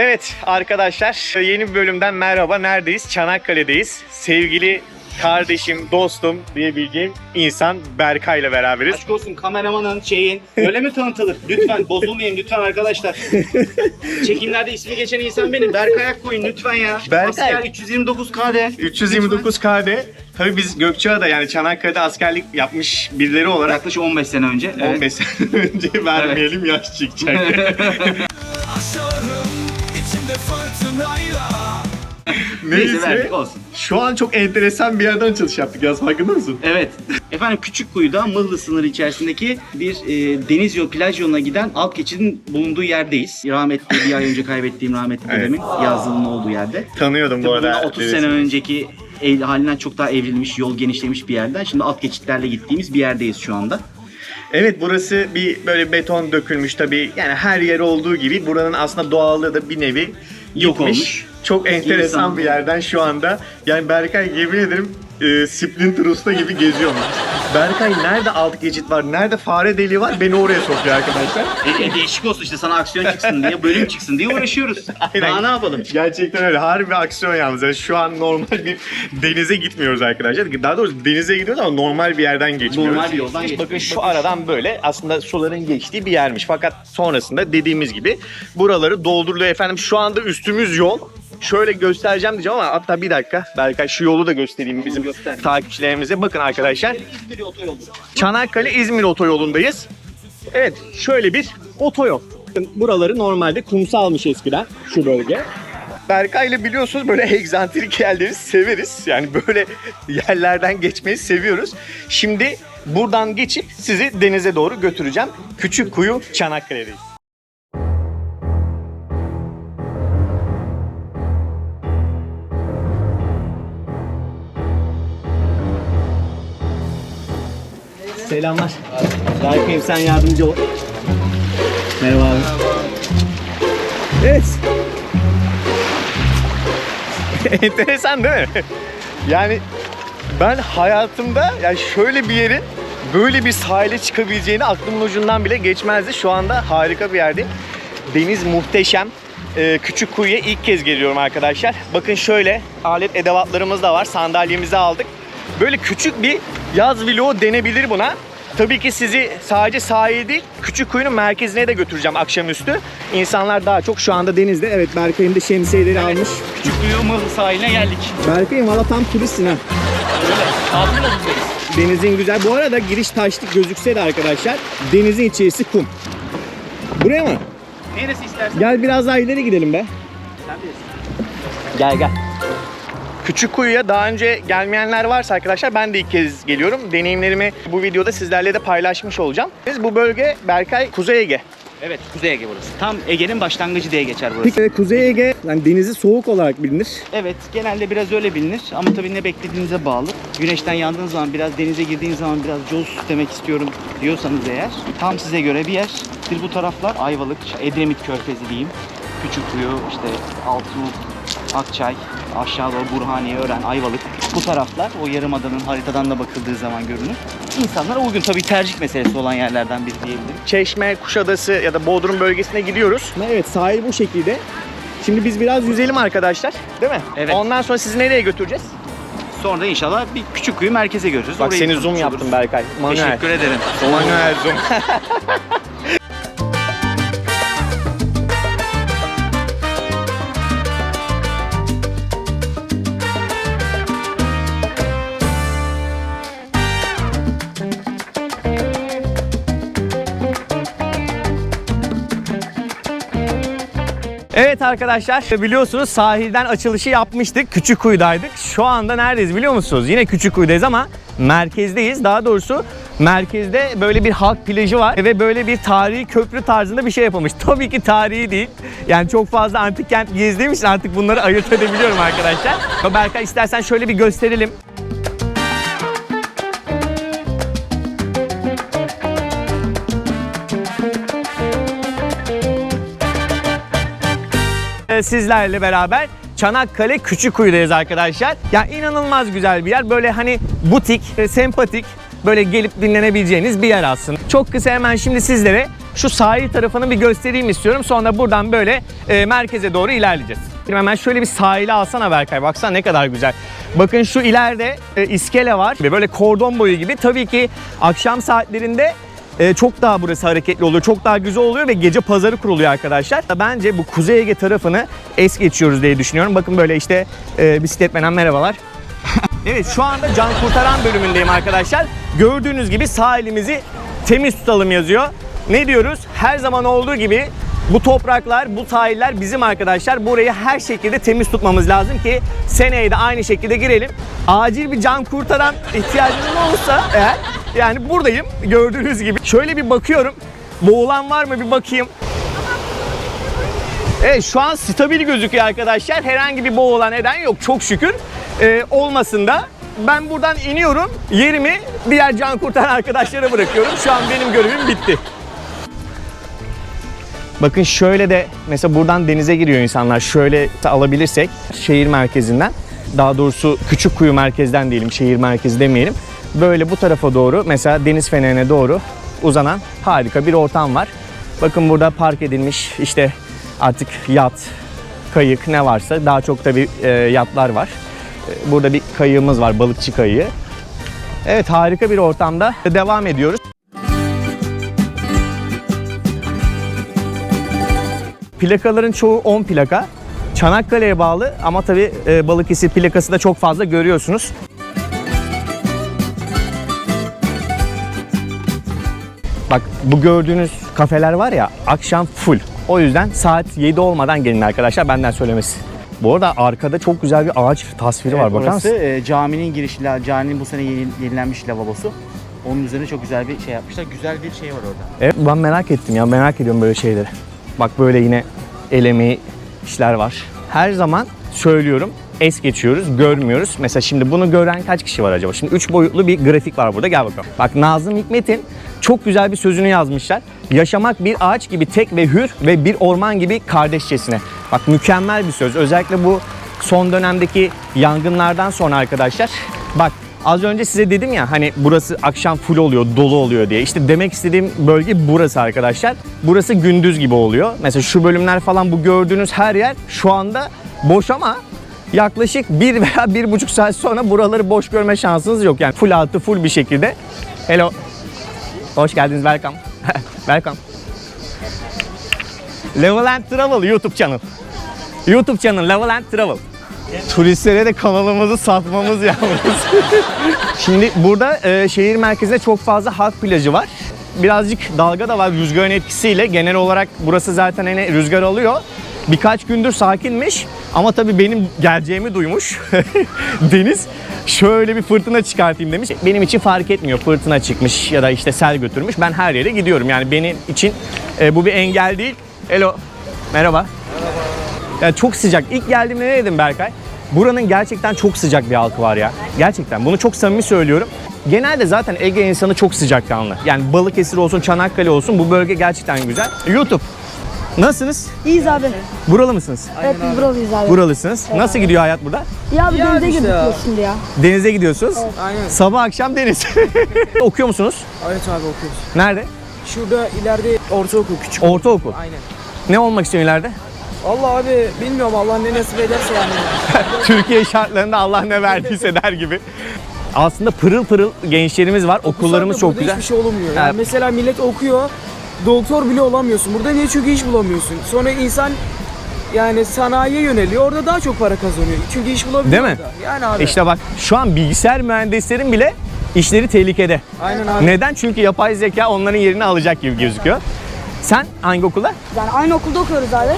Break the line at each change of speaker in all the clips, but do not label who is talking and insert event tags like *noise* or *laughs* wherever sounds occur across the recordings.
Evet arkadaşlar yeni bir bölümden merhaba. Neredeyiz? Çanakkale'deyiz. Sevgili kardeşim, dostum diyebileceğim insan Berkay ile beraberiz.
Aşk olsun kameramanın şeyin öyle mi tanıtılır? Lütfen bozulmayın lütfen arkadaşlar. *laughs* Çekimlerde ismi geçen insan benim. Berkay Akkoyun lütfen ya.
Berkay.
Asker 329 KD.
329 KD. Tabii biz Gökçeada yani Çanakkale'de askerlik yapmış birileri olarak
Yaklaşık 15 sene önce. Evet.
15 sene *laughs* önce vermeyelim yaş çıkacak. *laughs*
Neyse verdik olsun.
Şu an çok enteresan bir yerden açılış yaptık yaz farkında mısın?
Evet. Efendim Küçükkuyu'da Mıhlı sınırı içerisindeki bir e, deniz yolu plaj yoluna giden alt geçidin bulunduğu yerdeyiz. Rahmetli bir ay önce kaybettiğim rahmetli
Evet.
dedemin yazlığının olduğu yerde.
Tanıyordum bu arada.
bundan 30
Deniz.
sene önceki ev, halinden çok daha evrilmiş, yol genişlemiş bir yerden. Şimdi alt geçitlerle gittiğimiz bir yerdeyiz şu anda.
Evet burası bir böyle beton dökülmüş tabii. Yani her yer olduğu gibi buranın aslında doğallığı da bir nevi
Yok
gitmiş.
olmuş.
Çok enteresan
İnsan.
bir yerden şu anda. Yani Berkay yemin ederim e, Splinter Usta gibi geziyormuş. Berkay nerede alt geçit var, nerede fare deliği var beni oraya sokuyor arkadaşlar.
E, e, değişik olsun işte sana aksiyon çıksın diye, bölüm çıksın diye uğraşıyoruz.
Aynen.
Daha ne yapalım?
Gerçekten öyle. Harbi aksiyon yalnız. Yani şu an normal bir denize gitmiyoruz arkadaşlar. Daha doğrusu denize gidiyoruz ama normal bir yerden geçmiyoruz.
Normal bir yoldan
Bakın
geçiyoruz.
şu aradan böyle aslında suların geçtiği bir yermiş. Fakat sonrasında dediğimiz gibi buraları dolduruluyor efendim. Şu anda üstümüz yol. Şöyle göstereceğim diyeceğim ama hatta bir dakika. Belki şu yolu da göstereyim bizim
Göster.
takipçilerimize. Bakın arkadaşlar.
İzmir otoyolu.
Çanakkale İzmir otoyolundayız. Evet şöyle bir otoyol. Buraları normalde kumsalmış eskiden şu bölge. Berkay'la biliyorsunuz böyle egzantrik yerleri severiz. Yani böyle yerlerden geçmeyi seviyoruz. Şimdi buradan geçip sizi denize doğru götüreceğim. Küçük Kuyu Çanakkale'deyiz. Selamlar. Berkay'ım sen yardımcı ol. Merhaba abi. Evet. *laughs* Enteresan değil mi? Yani ben hayatımda yani şöyle bir yerin böyle bir sahile çıkabileceğini aklımın ucundan bile geçmezdi. Şu anda harika bir yerdeyim. Deniz muhteşem. Ee, küçük kuyuya ilk kez geliyorum arkadaşlar. Bakın şöyle alet edevatlarımız da var. Sandalyemizi aldık. Böyle küçük bir yaz vlogu denebilir buna. Tabii ki sizi sadece sahil değil, küçük kuyunun merkezine de götüreceğim akşamüstü. İnsanlar daha çok şu anda denizde. Evet Berkay'ım da şemsiyeleri almış.
Küçükkuyu Mıhlı sahiline geldik.
Berkay'ım valla tam turistsin ha.
Modundayız.
Denizin güzel. Bu arada giriş taşlık gözükse de arkadaşlar denizin içerisi kum. Buraya mı?
Neresi istersen.
Gel biraz daha ileri gidelim be.
Sen bilirsin.
Gel gel. Küçük kuyuya daha önce gelmeyenler varsa arkadaşlar ben de ilk kez geliyorum. Deneyimlerimi bu videoda sizlerle de paylaşmış olacağım. Biz bu bölge Berkay Kuzey Ege.
Evet Kuzey Ege burası. Tam Ege'nin başlangıcı diye geçer burası.
Peki Kuzey Ege yani denizi soğuk olarak bilinir.
Evet genelde biraz öyle bilinir ama tabii ne beklediğinize bağlı. Güneşten yandığınız zaman biraz denize girdiğiniz zaman biraz coz demek istiyorum diyorsanız eğer tam size göre bir yer. Bir bu taraflar Ayvalık, Edremit Körfezi diyeyim. Küçükkuyu, işte Altuğ, Akçay, aşağı doğru Burhaniye, Ören, Ayvalık. Bu taraflar o yarımadanın haritadan da bakıldığı zaman görünür. İnsanlara uygun tabii tercih meselesi olan yerlerden biri diyebilirim.
Çeşme, Kuşadası ya da Bodrum bölgesine gidiyoruz. Evet sahil bu şekilde. Şimdi biz biraz yüzelim arkadaşlar. Değil mi?
Evet.
Ondan sonra sizi nereye götüreceğiz?
Sonra da inşallah bir Küçükkuyu merkeze göreceğiz.
Bak
Orayı
seni zoom yaptım Berkay. Manuel.
Teşekkür ederim.
Manuel zoom. *laughs* Evet arkadaşlar biliyorsunuz sahilden açılışı yapmıştık. Küçükkuyu'daydık. Şu anda neredeyiz biliyor musunuz? Yine Küçükkuyu'dayız ama merkezdeyiz. Daha doğrusu merkezde böyle bir halk plajı var ve böyle bir tarihi köprü tarzında bir şey yapılmış. *laughs* Tabii ki tarihi değil. Yani çok fazla antik kent gezdiğim için artık bunları ayırt edebiliyorum arkadaşlar. Berkay istersen şöyle bir gösterelim. Sizlerle beraber Çanakkale Küçükkuyu'dayız arkadaşlar. Ya inanılmaz güzel bir yer. Böyle hani butik, e, sempatik, böyle gelip dinlenebileceğiniz bir yer aslında. Çok kısa hemen şimdi sizlere şu sahil tarafını bir göstereyim istiyorum. Sonra buradan böyle e, merkeze doğru ilerleyeceğiz. Şimdi hemen şöyle bir sahile alsana Berkay. Baksana ne kadar güzel. Bakın şu ileride e, iskele var. Böyle kordon boyu gibi. Tabii ki akşam saatlerinde e, çok daha burası hareketli oluyor. Çok daha güzel oluyor ve gece pazarı kuruluyor arkadaşlar. Bence bu Kuzey Ege tarafını es geçiyoruz diye düşünüyorum. Bakın böyle işte e, bisikletmenen merhabalar. *laughs* Evet şu anda can kurtaran bölümündeyim arkadaşlar. Gördüğünüz gibi sahilimizi temiz tutalım yazıyor. Ne diyoruz? Her zaman olduğu gibi bu topraklar, bu sahiller bizim arkadaşlar. Burayı her şekilde temiz tutmamız lazım ki seneye de aynı şekilde girelim. Acil bir can kurtaran ihtiyacınız olursa eğer yani buradayım gördüğünüz gibi. Şöyle bir bakıyorum. Boğulan var mı bir bakayım. Evet şu an stabil gözüküyor arkadaşlar. Herhangi bir boğulan neden yok çok şükür. Ee, olmasın da ben buradan iniyorum. Yerimi diğer can kurtaran arkadaşlara bırakıyorum. Şu an benim görevim bitti. Bakın şöyle de mesela buradan denize giriyor insanlar. Şöyle alabilirsek şehir merkezinden daha doğrusu küçük kuyu merkezden diyelim şehir merkezi demeyelim. Böyle bu tarafa doğru mesela deniz fenerine doğru uzanan harika bir ortam var. Bakın burada park edilmiş işte artık yat, kayık ne varsa daha çok tabii e, yatlar var. E, Burada bir kayığımız var balıkçı kayığı. Evet harika bir ortamda devam ediyoruz. Plakaların çoğu 10 plaka. Çanakkale'ye bağlı ama tabii e, Balıkesir plakası da çok fazla görüyorsunuz. Bak bu gördüğünüz kafeler var ya akşam full. O yüzden saat 7 olmadan gelin arkadaşlar benden söylemesi. Bu arada arkada çok güzel bir ağaç tasviri var bakar
Burası
mısın?
e, caminin girişi, la- caminin bu sene yeni, yenilenmiş lavabosu. Onun üzerine çok güzel bir şey yapmışlar. Güzel bir şey var orada.
Evet ben merak ettim ya merak ediyorum böyle şeyleri. Bak böyle yine el işler var. Her zaman söylüyorum es geçiyoruz, görmüyoruz. Mesela şimdi bunu gören kaç kişi var acaba? Şimdi üç boyutlu bir grafik var burada. Gel bakalım. Bak Nazım Hikmet'in çok güzel bir sözünü yazmışlar. Yaşamak bir ağaç gibi tek ve hür ve bir orman gibi kardeşçesine. Bak mükemmel bir söz. Özellikle bu son dönemdeki yangınlardan sonra arkadaşlar. Bak Az önce size dedim ya hani burası akşam full oluyor, dolu oluyor diye. İşte demek istediğim bölge burası arkadaşlar. Burası gündüz gibi oluyor. Mesela şu bölümler falan bu gördüğünüz her yer şu anda boş ama yaklaşık bir *laughs* veya bir buçuk saat sonra buraları boş görme şansınız yok. Yani full altı full bir şekilde. Hello. Hoş geldiniz. Welcome. *laughs* Welcome. Level and Travel YouTube channel. YouTube channel Level and Travel. Turistlere de kanalımızı satmamız yalnız. *laughs* Şimdi burada e, şehir merkezinde çok fazla halk plajı var. Birazcık dalga da var rüzgarın etkisiyle. Genel olarak burası zaten hani rüzgar alıyor. Birkaç gündür sakinmiş ama tabii benim geleceğimi duymuş. *laughs* Deniz şöyle bir fırtına çıkartayım demiş. Benim için fark etmiyor fırtına çıkmış ya da işte sel götürmüş. Ben her yere gidiyorum yani benim için e, bu bir engel değil. Hello. Merhaba. Ya çok sıcak. İlk geldiğimde ne dedim Berkay? Buranın gerçekten çok sıcak bir halkı var ya. Gerçekten. Bunu çok samimi söylüyorum. Genelde zaten Ege insanı çok sıcakkanlı. Yani Balıkesir olsun, Çanakkale olsun bu bölge gerçekten güzel. YouTube. Nasılsınız?
İyiyiz abi.
Buralı mısınız?
Evet biz buralıyız abi.
Buralısınız. Nasıl gidiyor hayat burada?
ya abi denize
işte
girdik
ya.
ya şimdi ya.
Denize gidiyorsunuz.
Aynen.
Sabah akşam deniz. *laughs* Okuyor musunuz?
Evet abi okuyoruz.
Nerede?
Şurada ileride ortaokul küçük.
Ortaokul.
Aynen.
Ne olmak istiyorsun ileride?
Allah abi bilmiyorum Allah ne nasip ederse yani. *laughs*
Türkiye şartlarında Allah ne verdiyse der gibi. Aslında pırıl pırıl gençlerimiz var. Okullarımız
Burada
çok güzel.
Hiçbir şey olmuyor. Yani
Evet.
mesela millet okuyor. Doktor bile olamıyorsun. Burada niye? Çünkü iş bulamıyorsun. Sonra insan yani sanayiye yöneliyor. Orada daha çok para kazanıyor. Çünkü iş bulabiliyor.
Değil mi?
orada. Yani abi.
İşte bak şu an bilgisayar mühendislerin bile işleri tehlikede.
Aynen abi.
Neden? Çünkü yapay zeka onların yerini alacak gibi gözüküyor. Sen hangi okulda?
Yani aynı okulda okuyoruz abi.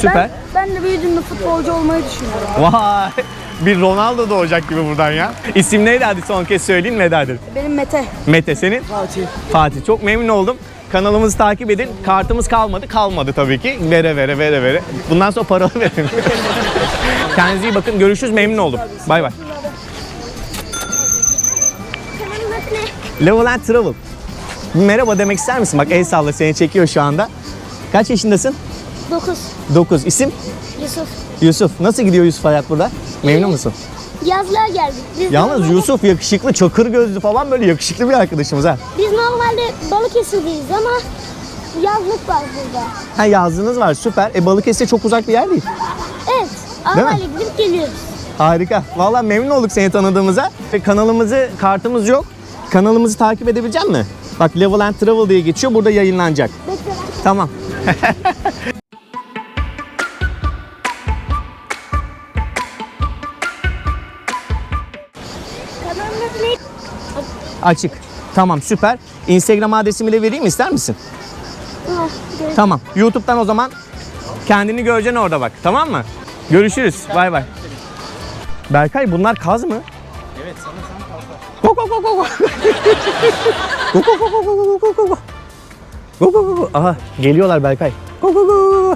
Süper.
Ben, ben de büyüdüğümde futbolcu olmayı düşünüyorum.
Vay! Bir Ronaldo doğacak gibi buradan ya. İsim neydi hadi son kez söyleyin veda edelim.
Benim Mete.
Mete senin?
Fatih.
Fatih. Çok memnun oldum. Kanalımızı takip edin. Kartımız kalmadı. Kalmadı tabii ki. Vere vere vere vere. Bundan sonra paralı *laughs* verin. Kendinize iyi bakın. Görüşürüz. Memnun oldum. Bay bay. Level and Travel. Merhaba demek ister misin? Bak el salla seni çekiyor şu anda. Kaç yaşındasın?
9.
9. İsim?
Yusuf.
Yusuf. Nasıl gidiyor Yusuf hayat burada? Memnun musun?
Yazlığa geldik. Biz
Yalnız
normalde,
Yusuf yakışıklı, çakır gözlü falan böyle yakışıklı bir arkadaşımız ha.
Biz normalde Balıkesir'deyiz ama yazlık var burada.
Ha yazlığınız var süper. E Balıkesir çok uzak bir yer değil.
Evet. Arabayla gidip geliyoruz.
Harika. Vallahi memnun olduk seni tanıdığımıza. Ve kanalımızı, kartımız yok. Kanalımızı takip edebilecek mi? Bak Level and Travel diye geçiyor. Burada yayınlanacak.
Bekle.
Tamam. Açık. Tamam süper. Instagram adresimi de vereyim ister misin?
Ah.
Tamam. YouTube'dan o zaman kendini göreceksin orada bak. Tamam mı? Görüşürüz. Bay bay. Berkay bunlar kaz mı?
Evet kalkar.
Go go go go go. Go go go go go go go go go. Go go go. Aha geliyorlar Berkay. Go go go.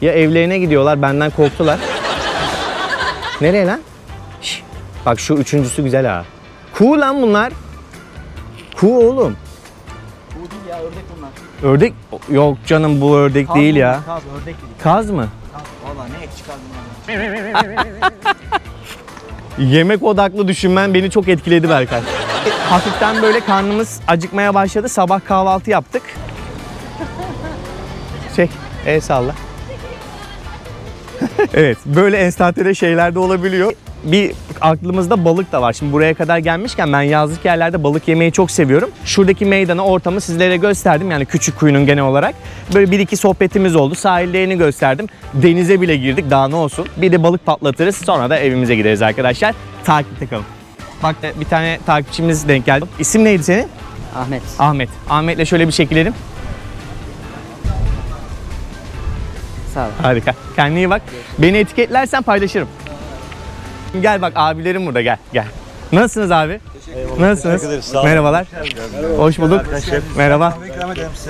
Ya evlerine gidiyorlar benden korktular. Nereye lan? Şş, bak şu üçüncüsü güzel ha. Kuğu lan bunlar. Kuğu oğlum.
Bu değil ya ördek bunlar.
Ördek yok canım bu ördek
Kaz
değil ya.
Kaz ördek değil.
Kaz mı? *laughs* Yemek odaklı düşünmen beni çok etkiledi Berkay. Hafiften böyle karnımız acıkmaya başladı. Sabah kahvaltı yaptık. Çek, el salla. *laughs* evet, böyle enstantane şeyler de olabiliyor. Bir aklımızda balık da var. Şimdi buraya kadar gelmişken ben yazlık yerlerde balık yemeyi çok seviyorum. Şuradaki meydanı, ortamı sizlere gösterdim. Yani küçük kuyunun genel olarak. Böyle bir iki sohbetimiz oldu. Sahillerini gösterdim. Denize bile girdik. Daha ne olsun. Bir de balık patlatırız. Sonra da evimize gideriz arkadaşlar. Takipte kalın. Bak bir tane takipçimiz denk geldi. İsim neydi senin?
Ahmet.
Ahmet. Ahmet'le şöyle bir çekilelim.
Sağ ol.
Harika. Kendine iyi bak. Beni etiketlersen paylaşırım. Gel bak abilerim burada gel gel. Nasılsınız abi? Nasılsınız? Merhabalar. Hoş bulduk. Merhaba.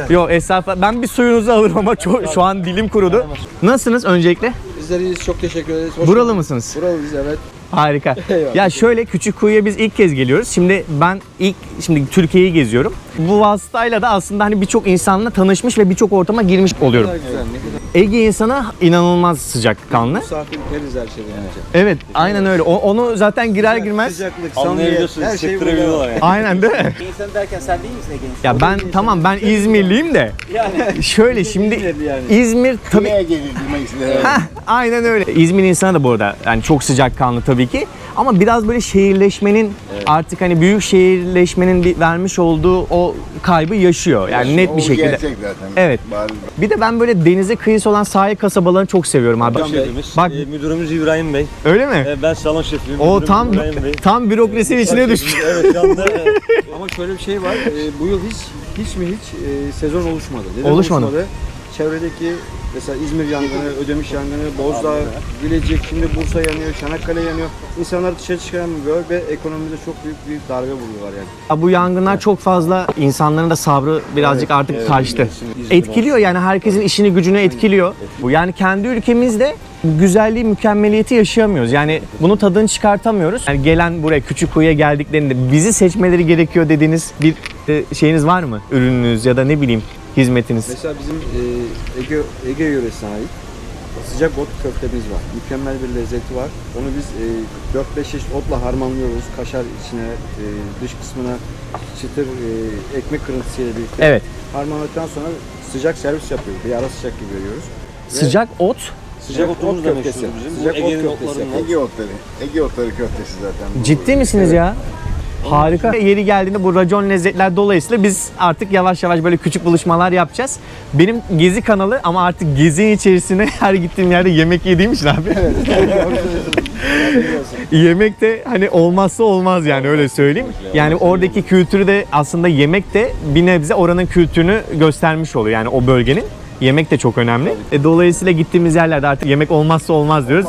Yok estağfurullah. Ben bir suyunuzu alırım ama çok, şu an dilim kurudu. Nasılsınız öncelikle?
Bizler iyiyiz. Çok teşekkür ederiz. Hoş
Buralı
bulduk.
mısınız?
Buralıyız evet.
Harika. *laughs*
Eyvallah.
Ya şöyle küçük kuyuya biz ilk kez geliyoruz. Şimdi ben ilk şimdi Türkiye'yi geziyorum. Bu vasıtayla da aslında hani birçok insanla tanışmış ve birçok ortama girmiş
Ne
oluyorum.
kadar güzel. Ne kadar
Ege insanı inanılmaz sıcakkanlı.
misafirperiz her şeyden önce.
Evet, aynen öyle. O- onu zaten girer girmez
Sıcaklık, samimiyet, her şey burada.
yani. *laughs*
aynen değil mi?
İnsan derken sen değil misin Ege insanı?
Ya ben tamam ben İzmirliyim de
Yani.
şöyle şimdi İzmir tabii Heh, aynen öyle. İzmir insanı da bu arada yani çok sıcakkanlı tabii ki. Ama biraz böyle şehirleşmenin artık hani büyük şehirleşmenin bir vermiş olduğu o kaybı yaşıyor. Yani net bir şekilde.
Gerçek zaten.
Evet.
Bari
Bir de ben böyle denize kıyısı olan sahil kasabalarını çok seviyorum abi.
Şefimiz,
Bak
e, müdürümüz İbrahim Bey.
öyle mi?
E, ben salon şefiyim.
O tam
İbrahim Bey.
tam bürokrasinin içine düşmüş.
Evet şu anda e,
Ama şöyle bir şey var. e, bu yıl hiç hiç mi hiç e, sezon oluşmadı. Neden
Oluşmadı.
Çevredeki mesela İzmir yangını, Ödemiş yangını, Bozdağ, Bilecik, şimdi Bursa yanıyor, Çanakkale yanıyor. İnsanlar dışarı çıkamıyor ve ekonomide çok büyük bir darbe vuruyorlar yani.
Ya Bu yangınlar çok fazla insanların da sabrı birazcık artık taştı. Etkiliyor yani herkesin işini gücünü etkiliyor. Bu yani kendi ülkemizde bu güzelliği, mükemmeliyeti yaşayamıyoruz. Yani bunu tadını çıkartamıyoruz. Yani gelen buraya küçük kuyuya geldiklerinde bizi seçmeleri gerekiyor dediğiniz bir e, şeyiniz var mı? Ürününüz ya da ne bileyim hizmetiniz.
Mesela bizim e, Ege, Ege yöresine ait sıcak ot köftemiz var. Mükemmel bir lezzeti var. Onu biz e, 4-5 çeşit otla harmanlıyoruz. Kaşar içine, e, dış kısmına çıtır e, ekmek kırıntısıyla birlikte.
Evet.
Harmanladıktan sonra sıcak servis yapıyoruz. Bir ara sıcak gibi veriyoruz.
Sıcak ot
sıcak otumuz da
köftesi.
meşhur bizim.
Sıcak
Bu
ot köftesi.
Ege otları. Ege otları köftesi zaten.
Ciddi misiniz ya? Harika. Yeri geldiğinde bu racon lezzetler dolayısıyla biz artık yavaş yavaş böyle küçük buluşmalar yapacağız. Benim gezi kanalı ama artık gezi içerisine *laughs* her gittiğim yerde yemek yediğim için abi. *laughs* yemek de hani olmazsa olmaz yani öyle söyleyeyim. Yani oradaki kültürü de aslında yemek de bir nebze oranın kültürünü göstermiş oluyor yani o bölgenin. Yemek de çok önemli. E, dolayısıyla gittiğimiz yerlerde artık yemek olmazsa olmaz diyoruz.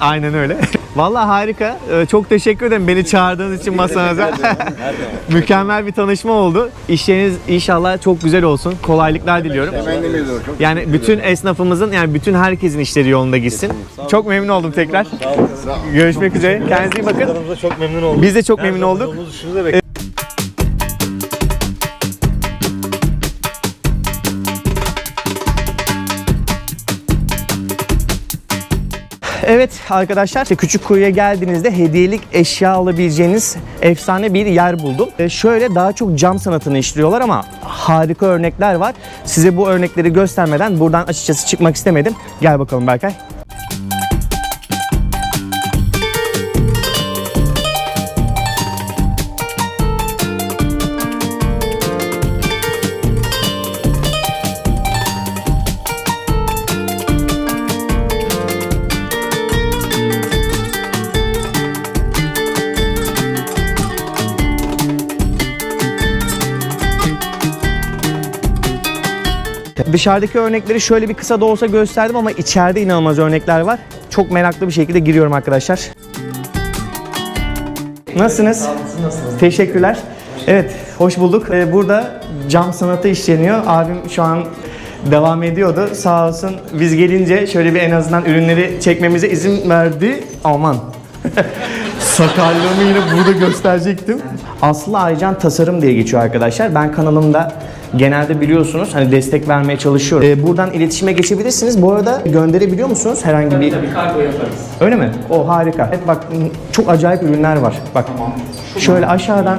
Aynen öyle. *laughs* Vallahi harika. Ee, Çok teşekkür ederim beni çağırdığınız için masanıza. *laughs* Mükemmel bir tanışma oldu. İşleriniz inşallah çok güzel olsun. Kolaylıklar diliyorum.
Temenni ediyorum. Çok
Yani bütün esnafımızın yani bütün herkesin işleri yolunda gitsin. Çok memnun oldum tekrar. Görüşmek üzere. Kendinize iyi bakın.
Aramızda çok memnun olduk.
Biz de çok memnun olduk.
Yolunuz üstünüzde bekliyoruz.
Evet arkadaşlar küçük kuyuya geldiğinizde hediyelik eşya alabileceğiniz efsane bir yer buldum. E, şöyle daha çok cam sanatını işliyorlar ama harika örnekler var. Size bu örnekleri göstermeden buradan açıkçası çıkmak istemedim. Gel bakalım Berkay. Dışarıdaki örnekleri şöyle bir kısa da olsa gösterdim ama içeride inanılmaz örnekler var. Çok meraklı bir şekilde giriyorum arkadaşlar. Nasılsınız? Teşekkürler. Evet, hoş bulduk. Ee, Burada cam sanatı işleniyor. Abim şu an devam ediyordu. Sağ olsun biz gelince şöyle bir en azından ürünleri çekmemize izin verdi. Aman. *laughs* Sakarlığımı yine burada gösterecektim. Aslı Aycan Tasarım diye geçiyor arkadaşlar. Ben kanalımda genelde biliyorsunuz hani destek vermeye çalışıyorum. Ee, buradan iletişime geçebilirsiniz. Bu arada gönderebiliyor musunuz herhangi bir...
Tabii kargo yaparız.
Öyle mi? O harika. Evet bak çok acayip ürünler var. Bak şöyle aşağıdan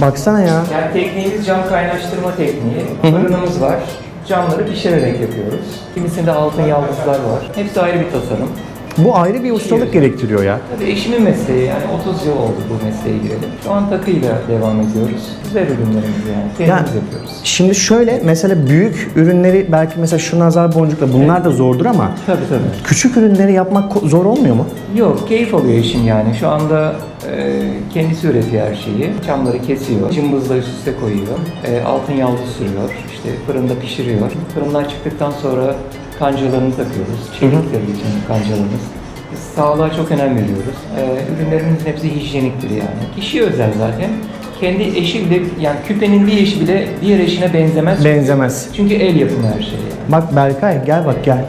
baksana ya.
Yani tekniğimiz cam kaynaştırma tekniği. Fırınımız var. Camları pişirerek yapıyoruz. Kimisinde altın yaldızlar var. Hepsi ayrı bir tasarım.
Bu ayrı bir ustalık gerektiriyor ya.
Tabii eşimin mesleği yani 30 yıl oldu bu mesleğe girelim. Şu an takıyla devam ediyoruz. Güzel ürünlerimiz yani. Kendimiz
Ya,
yapıyoruz.
Şimdi şöyle mesela büyük ürünleri belki mesela şu nazar boncukla bunlar da zordur ama
Tabii tabii.
küçük ürünleri yapmak zor olmuyor mu?
Yok keyif alıyor eşim yani. Şu anda e, kendisi üretiyor her şeyi. Çamları kesiyor. Cımbızla üst üste koyuyor. E, altın yaldız sürüyor. İşte fırında pişiriyor. Fırından çıktıktan sonra kancalarını takıyoruz. Çelikleri için kancalarımız. Biz sağlığa çok önem veriyoruz. E, ürünlerimizin hepsi hijyeniktir yani. Kişiye özel zaten. Kendi eşi bile yani küpenin bir eşi bile diğer eşine benzemez.
Benzemez.
Çünkü el yapımı her şey yani.
Bak Berkay gel bak gel.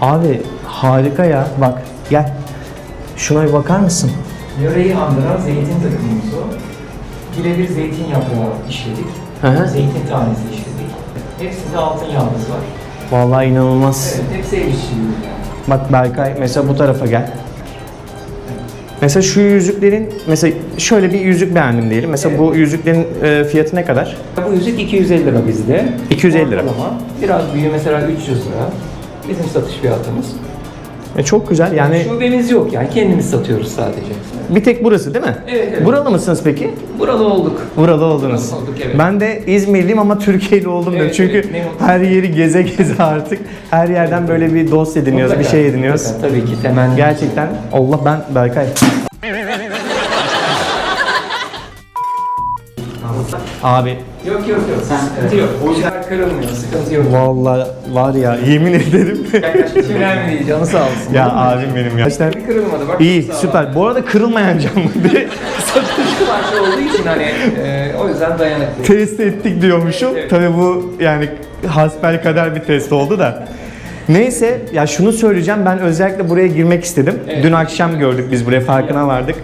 Abi harika ya bak gel. Şuna bir bakar mısın?
Yöreyi andıran zeytin takımımız o. Birebir zeytin yaprağı işledik.
Hı hı.
Zeytin tanesi işledik. Hepsinde altın yaldız var.
Vallahi inanılmaz.
Evet, yani.
Bak Berkay mesela bu tarafa gel. Mesela şu yüzüklerin mesela şöyle bir yüzük beğendim diyelim. Mesela bu yüzüklerin e, fiyatı ne kadar?
Bu yüzük 250 lira bizde.
250 lira.
Ortalama. Biraz büyüğü mesela 300 lira. Bizim satış fiyatımız.
E, çok güzel yani
Şubemiz yok yani kendimiz satıyoruz sadece.
bir tek burası değil mi?
Evet, evet.
Buralı mısınız peki?
Buralı olduk.
Buralı oldunuz.
Buralı olduk, evet.
Ben de İzmirliyim ama Türkiye'li oldum diyorum.
Evet,
Çünkü
evet, ne mutlu.
her yeri geze geze artık her yerden böyle bir dost ediniyoruz, bir şey ediniyoruz.
mutlaka. Tabii ki temenni.
Gerçekten Allah ben Berkay. Abi
Yok yok yok. Sıkıntı yok. Boşlar kırılmıyor. Sıkıntı yok.
vallahi var ya yemin ederim.
Hiç önemli değil. Canı sağ olsun.
ya abim benim ya. İşte
Bir kırılmadı. Bak,
iyi
sağ ol.
süper. Bu arada kırılmayan cam diye *laughs*
Satış parça olduğu için hani e, o yüzden dayanıklı.
test ettik diyormuşum.
Evet.
Tabii bu yani hasbel kader bir test oldu da. Neyse ya şunu söyleyeceğim ben özellikle buraya girmek istedim.
Evet.
Dün akşam gördük biz buraya farkına vardık.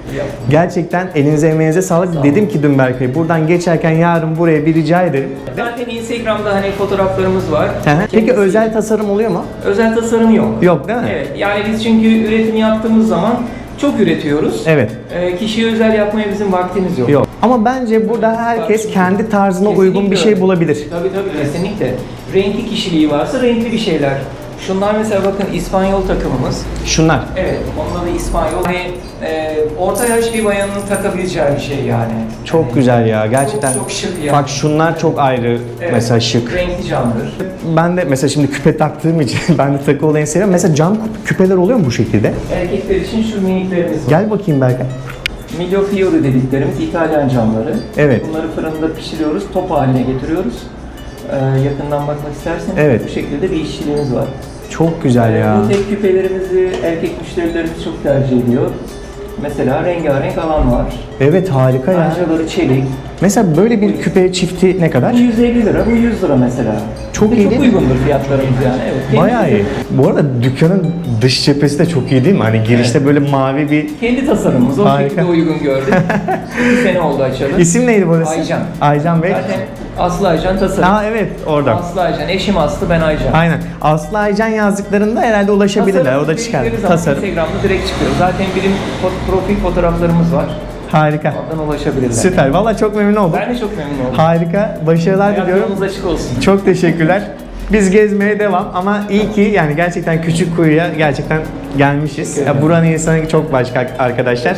Gerçekten elinize emeğinize sağlık. Dedim ki dün Berkay buradan geçerken yarın buraya bir rica ederim.
Zaten Instagram'da hani fotoğraflarımız var.
Hı hı. Peki
Kendisi-
özel tasarım oluyor mu?
özel tasarım yok.
Yok değil mi?
Evet. Yani biz çünkü üretim yaptığımız zaman çok üretiyoruz.
Evet.
E, kişiye özel yapmaya bizim vaktimiz yok.
Yok. Ama bence burada herkes kendi tarzına uygun bir
Kesinlikle
şey bulabilir.
Tabii tabii kesinlikle. Renkli kişiliği varsa renkli bir şeyler. Şunlar mesela bakın İspanyol takımımız.
Şunlar.
Evet, onda da İspanyol. Hani e, orta yaş bir bayanın takabileceği bir şey yani.
Çok
Hani
güzel ya gerçekten.
Çok, çok şık ya.
Bak şunlar çok ayrı
Evet,
mesela şık.
Renkli camdır.
Ben de mesela şimdi küpe taktığım için *laughs* ben de takı olayını seviyorum. Mesela cam küp- küpeler oluyor mu bu şekilde?
Erkekler için şu miniklerimiz var.
Gel bakayım Berkay.
Miglio Fiori dediklerimiz İtalyan camları.
Evet.
Bunları fırında pişiriyoruz, top haline getiriyoruz. Ee, yakından bakmak isterseniz
Evet.
bu şekilde bir işçiliğimiz var.
Çok güzel
Ee,
ya.
Bu tek küpelerimizi erkek müşterilerimiz çok tercih ediyor. Mesela rengarenk alan var.
Evet harika ya.
Kancaları çelik.
Mesela böyle bir küpe çifti ne kadar?
Bu 150 lira, bu 100 lira mesela.
Çok iyi
çok
değil mi?
uygundur fiyatlarımız yani. Evet.
Bayağı iyi. Bu arada dükkanın dış cephesi de çok iyi değil mi? Hani girişte böyle mavi bir...
Kendi tasarımımız o
Harika.
şekilde uygun gördük. *laughs* Bir sene oldu açalı.
İsim neydi burası?
Aycan.
Aycan Bey.
Zaten Aslı Aycan tasarım.
Aa evet orada.
Aslı Aycan. Eşim Aslı, ben Aycan.
Aynen. Aslı Aycan yazdıklarında herhalde ulaşabilirler. O da çıkar.
Tasarım. Instagram'da direkt çıkıyor. Zaten birim fo- profil fotoğraflarımız var.
Harika.
Oradan ulaşabilirler.
Süper. Valla çok memnun oldum.
Ben de çok memnun oldum.
Harika. Başarılar diliyorum.
yolunuz açık olsun.
Çok teşekkürler. Biz gezmeye devam ama iyi ki yani gerçekten küçük kuyuya gerçekten gelmişiz. Ya buranın insanı çok başka arkadaşlar.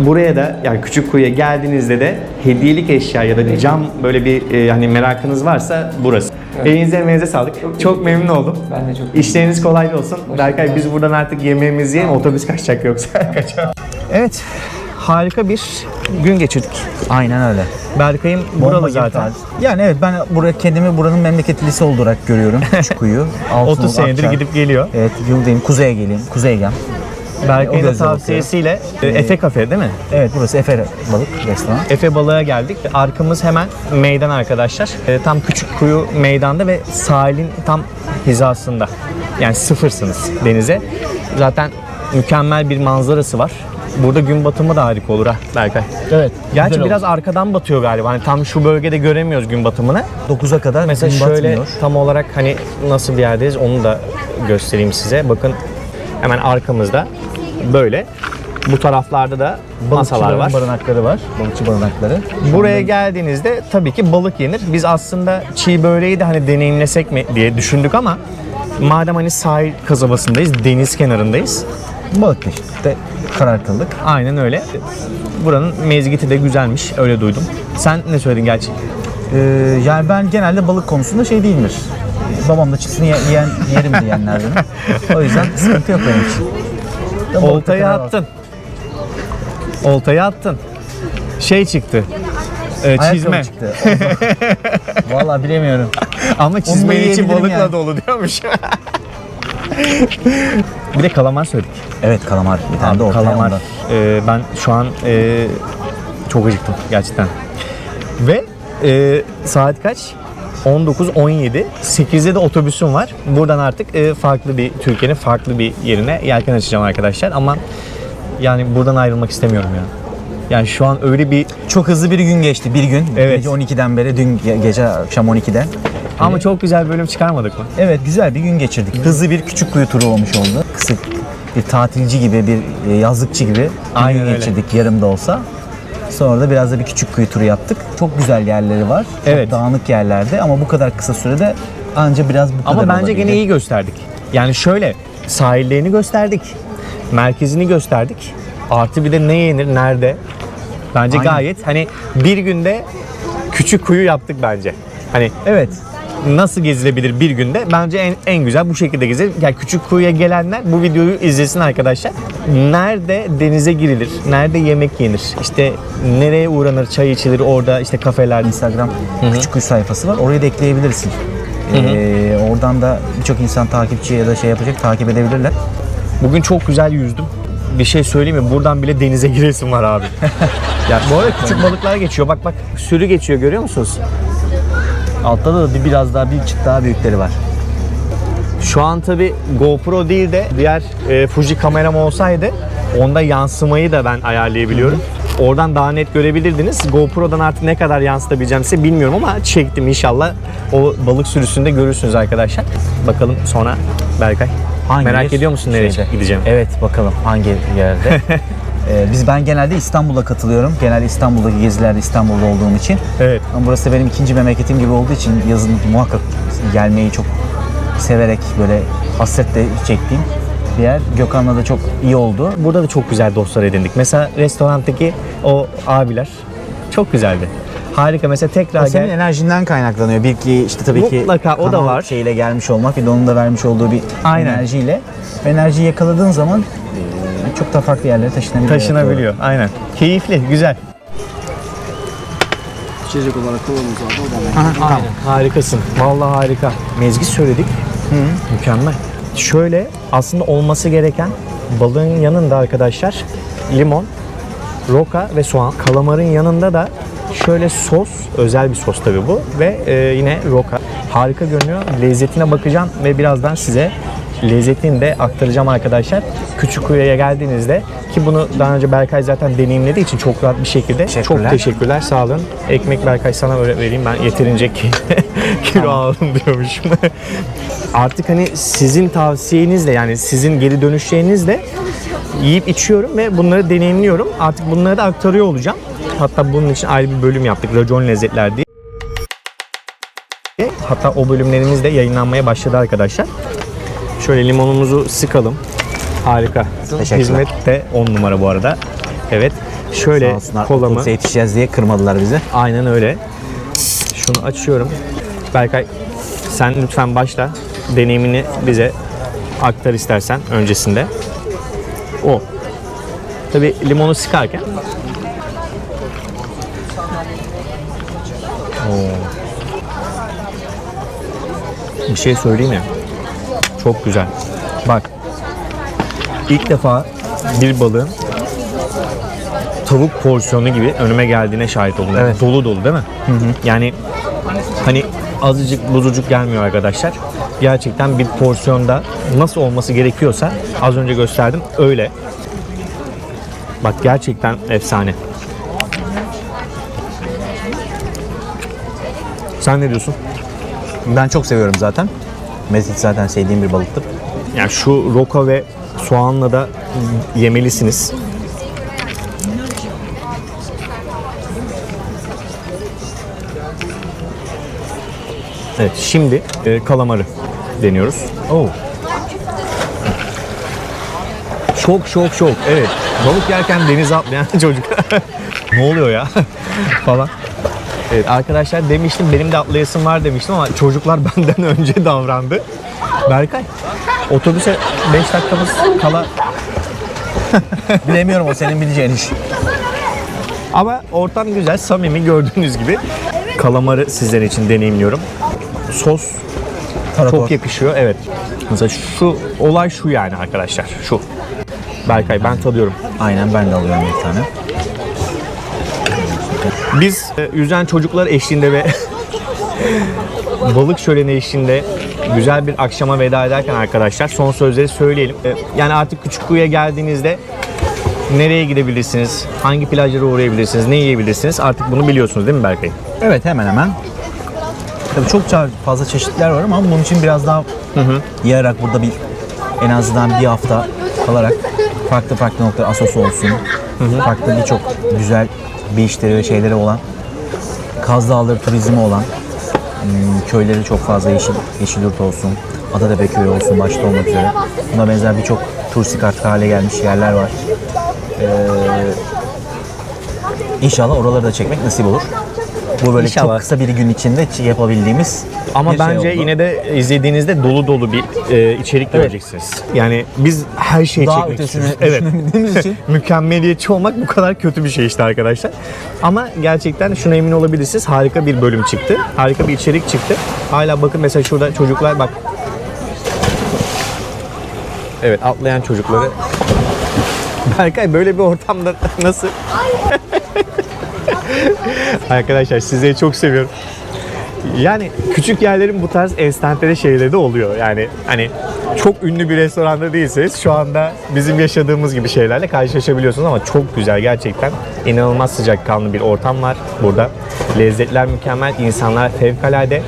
Buraya da yani küçük kuyuya geldiğinizde de hediyelik eşya ya da cam böyle bir e, hani merakınız varsa burası. Elinize emeğinize sağlık. Çok, memnun oldum.
Ben de çok
İşleriniz kolaylı olsun. Berkay biz buradan artık yemeğimizi yiyelim. Otobüs kaçacak yoksa. *laughs* Kaçalım. Evet. Harika bir gün geçirdik.
Aynen öyle.
Berkay'ım buralı zaten.
Yani evet ben buraya kendimi buranın memleketlisi olarak görüyorum. *laughs* Küçükkuyu.
30 senedir gidip geliyor.
Evet yıldayım. Kuzeye geleyim. Kuzeygen.
Berkay'ın
O
da tavsiyesiyle e, Efe Kafe değil mi?
Evet burası Efe Balık Restoran.
Efe Balık'a geldik. Arkamız hemen meydan arkadaşlar. E, tam küçük kuyu meydanda ve sahilin tam hizasında. Yani sıfırsınız denize. Zaten mükemmel bir manzarası var. Burada gün batımı da harika olur ha Berkay.
Evet.
Gerçi biraz arkadan batıyor galiba. Hani tam şu bölgede göremiyoruz gün batımını.
9'a kadar
Mesela
gün
şöyle
batmıyor.
tam olarak hani nasıl bir yerdeyiz onu da göstereyim size. Bakın hemen arkamızda böyle. Bu taraflarda da masalar var.
barınakları var. Balıkçı barınakları.
Buraya geldiğinizde tabii ki balık yenir. Biz aslında çiğ böreği de hani deneyimlesek mi diye düşündük ama madem hani sahil kasabasındayız, deniz kenarındayız.
Balık işte karar kıldık.
Aynen öyle. Buranın mezgiti de güzelmiş, öyle duydum. Sen ne söyledin gerçi?
Ee, yani ben genelde balık konusunda şey değildir. Babam da çıksın ye- yiyen, yerim diyenlerdenim. o yüzden sıkıntı yok benim için. Ben *laughs*
Oltayı attın. Oltayı attın. Şey çıktı. e,
Ayakkabı
çizme.
çıktı. Vallahi *laughs* bilemiyorum.
Ama çizmenin içi balıkla
yani.
dolu diyormuş. *laughs* *laughs* bir de kalamar söyledik.
Evet kalamar. Bir tane de ortaya
kalamar. Ee, ben şu an e, çok acıktım gerçekten. Ve e, saat kaç? 19-17. 8'de de otobüsüm var. Buradan artık e, farklı bir Türkiye'nin farklı bir yerine yelken açacağım arkadaşlar. Ama yani buradan ayrılmak istemiyorum ya. Yani şu an öyle bir
Çok hızlı bir gün geçti. Bir gün.
Evet.
Gece 12'den beri. Dün ge- gece akşam 12'den.
Ama çok güzel bölüm çıkarmadık mı?
Evet güzel bir gün geçirdik. Hızlı bir küçük kuyu turu olmuş oldu. Kısa bir tatilci gibi, bir e, yazlıkçı gibi bir
Aynen öyle.
geçirdik yarım da olsa. Sonra da biraz da bir küçük kuyu turu yaptık. Çok güzel yerleri var. Çok
Evet.
dağınık yerlerde ama bu kadar kısa sürede anca biraz bu kadar
Ama bence
olabildi.
gene iyi gösterdik. Yani şöyle sahillerini gösterdik. Merkezini gösterdik. Artı bir de ne yenir, nerede? Bence
Aynen.
gayet hani bir günde küçük kuyu yaptık bence. Hani
Evet.
Nasıl gezilebilir bir günde? Bence en, en güzel bu şekilde gezilir. Yani küçük kuyuya gelenler bu videoyu izlesin arkadaşlar. Nerede denize girilir? Nerede yemek yenir? İşte nereye uğranır? Çay içilir orada işte kafeler.
Instagram küçük kuyu sayfası var. Oraya da ekleyebilirsin. Ee, oradan da birçok insan takipçi ya da şey yapacak takip edebilirler.
Bugün çok güzel yüzdüm. Bir şey söyleyeyim mi? Buradan bile denize giresim var abi. *laughs* ya bu arada küçük balıklar geçiyor. Bak bak sürü geçiyor görüyor musunuz?
Altta da bir biraz daha bir çıt daha büyükleri var.
Şu an tabi GoPro değil de diğer e, Fuji kameram olsaydı onda yansımayı da ben ayarlayabiliyorum. Oradan daha net görebilirdiniz. GoPro'dan artık ne kadar yansıtabileceğim size bilmiyorum ama çektim inşallah. O balık sürüsünde görürsünüz arkadaşlar. Bakalım sonra Berkay.
Hangi
Merak ediyor musun nereye
şeyde?
gideceğim?
Evet bakalım hangi yerde. *laughs* Ee, biz ben genelde İstanbul'a katılıyorum. Genelde İstanbul'daki gezilerde İstanbul'da olduğum için.
Evet.
Ama burası da benim ikinci memleketim gibi olduğu için yazın muhakkak gelmeyi çok severek böyle hasretle çektiğim bir yer. Gökhan'la da çok iyi oldu.
Burada da çok güzel dostlar edindik. Mesela restorandaki o abiler çok güzeldi. Harika. Mesela tekrar
O senin
gel.
enerjinden kaynaklanıyor. Bir ki işte tabii ki
Mutlaka, o da
kanal
var.
şeyle gelmiş olmak de onun da vermiş olduğu bir
Aynen.
enerjiyle. Enerjiyi yakaladığın zaman çok da farklı yerlere taşınabiliyor.
Taşınabiliyor. Aynen. Keyifli, güzel.
İçecek olarak kolumuz vardı. O da
Aynen. Harikasın. Vallahi harika. Mezgit söyledik. Mükemmel. Şöyle aslında olması gereken balığın yanında arkadaşlar limon, roka ve soğan. Kalamarın yanında da şöyle sos, özel bir sos tabii bu ve e, yine roka. Harika görünüyor. Lezzetine bakacağım ve birazdan size lezzetini de aktaracağım arkadaşlar. Küçük kuyuya geldiğinizde ki bunu daha önce Berkay zaten deneyimlediği için çok rahat bir şekilde.
Teşekkürler.
Çok teşekkürler sağ olun. Ekmek Berkay sana öyle vereyim ben yeterince ki- *laughs* kilo aldım diyormuşum. *laughs* Artık hani sizin tavsiyenizle yani sizin geri dönüşlerinizle yiyip içiyorum ve bunları deneyimliyorum. Artık bunları da aktarıyor olacağım. Hatta bunun için ayrı bir bölüm yaptık. Racon Lezzetler diye. Hatta o bölümlerimiz de yayınlanmaya başladı arkadaşlar. Şöyle limonumuzu sıkalım. Harika.
Teşekkürler.
Hizmet de 10 numara bu arada. Evet. Şöyle
Sağ
kolamı.
yetişeceğiz diye kırmadılar bizi.
Aynen öyle. Şunu açıyorum. Berkay sen lütfen başla. Deneyimini bize aktar istersen öncesinde. O. Tabi limonu sıkarken. Oo. Bir şey söyleyeyim mi? Çok güzel. Bak. İlk defa bir balığın tavuk porsiyonu gibi önüme geldiğine şahit oldum.
Evet.
Dolu dolu değil mi? Yani hani azıcık buzucuk gelmiyor arkadaşlar. Gerçekten bir porsiyonda nasıl olması gerekiyorsa az önce gösterdim öyle. Bak gerçekten efsane. Sen ne diyorsun?
Ben çok seviyorum zaten. Mezgit zaten sevdiğim bir balıktır.
Yani şu roka ve soğanla da yemelisiniz. Evet şimdi e, kalamarı deniyoruz.
Oo.
Şok şok şok. Evet. Balık yerken denize atlayan *laughs* çocuk. ne oluyor ya? *laughs* falan. Evet arkadaşlar demiştim benim de atlayasım var demiştim ama çocuklar *laughs* benden önce davrandı. Berkay otobüse 5 dakikamız kala *laughs*
Bilemiyorum o senin bileceğin iş.
ama ortam güzel samimi gördüğünüz gibi. Kalamarı sizler için deneyimliyorum. Sos
Tarator.
çok yakışıyor evet. Mesela şu olay şu yani arkadaşlar şu. Berkay ben tadıyorum.
Aynen ben de alıyorum bir tane.
Biz e, yüzen çocuklar eşliğinde ve *laughs* balık şöleni eşliğinde güzel bir akşama veda ederken arkadaşlar son sözleri söyleyelim. E, Yani artık Küçükkuyu'ya geldiğinizde nereye gidebilirsiniz, hangi plajlara uğrayabilirsiniz, ne yiyebilirsiniz artık bunu biliyorsunuz değil mi Berkay?
Evet hemen hemen. Tabii çok fazla çeşitler var ama bunun için biraz daha yayarak burada bir en azından bir hafta kalarak farklı farklı noktalar Asos olsun. Farklı birçok güzel beachleri ve şeyleri olan Kaz Dağları turizmi olan hmm, köyleri çok fazla yeşil, Yeşilyurt olsun. Adatepe köyü olsun başta olmak üzere. Buna benzer birçok turistik artık hale gelmiş yerler var. İnşallah oraları da çekmek nasip olur. Bu böyle
İnşallah.
çok kısa bir gün içinde yapabildiğimiz
Ama
bir şey
bence
oldu.
yine de izlediğinizde dolu dolu bir e, içerik göreceksiniz. Yani biz her şeyi
daha
çekmek
ötesini
istiyoruz. Evet.
düşünebildiğimiz için *laughs*
Mükemmeliyetçi olmak bu kadar kötü bir şey işte arkadaşlar. Ama gerçekten şuna emin olabilirsiniz. Harika bir bölüm çıktı. Harika bir içerik çıktı. Hala bakın mesela şurada çocuklar bak. Evet atlayan çocukları. *laughs* Berkay böyle bir ortamda *laughs* nasıl? *laughs* Arkadaşlar sizleri çok seviyorum. Yani küçük yerlerin bu tarz enstantane şeyleri de oluyor. Yani hani çok ünlü bir restoranda değilseniz şu anda bizim yaşadığımız gibi şeylerle karşılaşabiliyorsunuz ama çok güzel gerçekten. inanılmaz sıcakkanlı bir ortam var burada. Lezzetler mükemmel, insanlar fevkalade.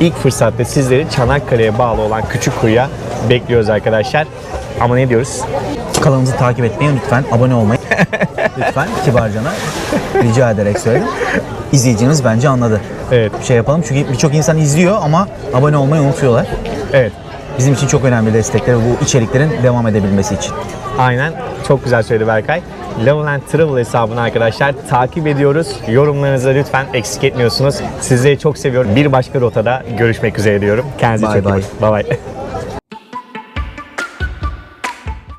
İlk fırsatta sizleri Çanakkale'ye bağlı olan Küçük Kuyu'ya bekliyoruz arkadaşlar. Ama ne diyoruz?
Kanalımızı takip etmeyi lütfen abone olmayı *laughs* lütfen kibarcana rica ederek söyledim. İzleyicimiz bence anladı.
Evet,
Bir şey yapalım çünkü birçok insan izliyor ama abone olmayı unutuyorlar.
evet.
Bizim için çok önemli destekler bu içeriklerin devam edebilmesi için.
Aynen. Çok güzel söyledi Berkay. Level and Travel hesabını arkadaşlar takip ediyoruz. Yorumlarınızı lütfen eksik etmiyorsunuz. Sizleri çok seviyorum. Bir başka rotada görüşmek üzere diyorum. Kendinize
Bye
çok iyi bakın. Bye bye. *laughs*